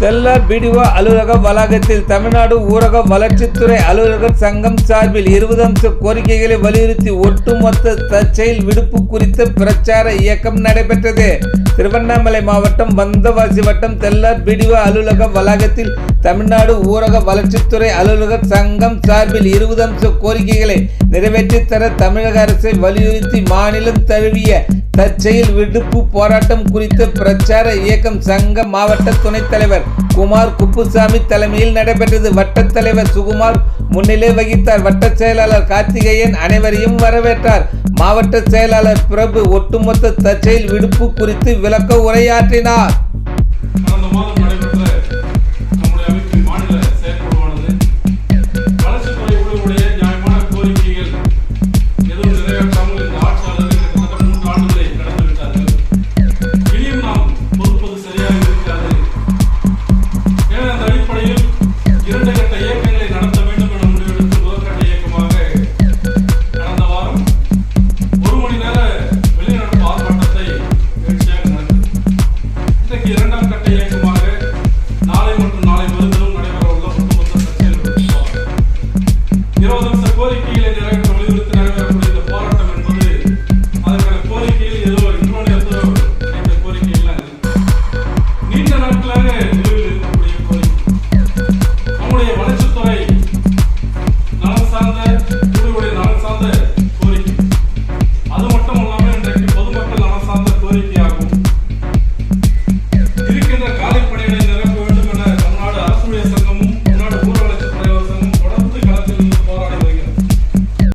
Thellar BDO அலுவலக வளாகத்தில் தமிழ்நாடு ஊரக வளர்ச்சித்துறை அலுவலகர் சங்கம் சார்பில் இருபது அம்ச கோரிக்கைகளை வலியுறுத்தி ஒட்டுமொத்த தற்செயல் விடுப்பு குறித்த பிரச்சார இயக்கம் நடைபெற்றது. திருவண்ணாமலை மாவட்டம் வந்தவாசி வட்டம் தெல்லார் பிடிஓ அலுவலக வளாகத்தில் தமிழ்நாடு ஊரக வளர்ச்சித்துறை அலுவலகர் சங்கம் சார்பில் இருபது அம்ச கோரிக்கைகளை நிறைவேற்றித் தர தமிழக அரசை வலியுறுத்தி மாநிலம் தழுவிய தற்செயல் விடுப்பு போராட்டம் குறித்த பிரச்சார இயக்கம் சங்க மாவட்ட துணைத் தலைவர் குமார் குப்புசாமி தலைமையில் நடைபெற்றது. வட்டத் தலைவர் சுகுமார் முன்னிலை வகித்தார். வட்டச் செயலாளர் கார்த்திகேயன் அனைவரையும் வரவேற்றார். மாவட்ட செயலாளர் பிரபு ஒட்டுமொத்த தற்செயல் விடுப்பு குறித்து விளக்க உரையாற்றினார். இரண்டாம் கட்ட இயக்கமாக நாளை மற்றும் நாளை மறுதினம் நடைபெற உள்ள ஒட்டுமொத்த சர்ச்சையில் இருபது அம்ச கோரிக்கைகளை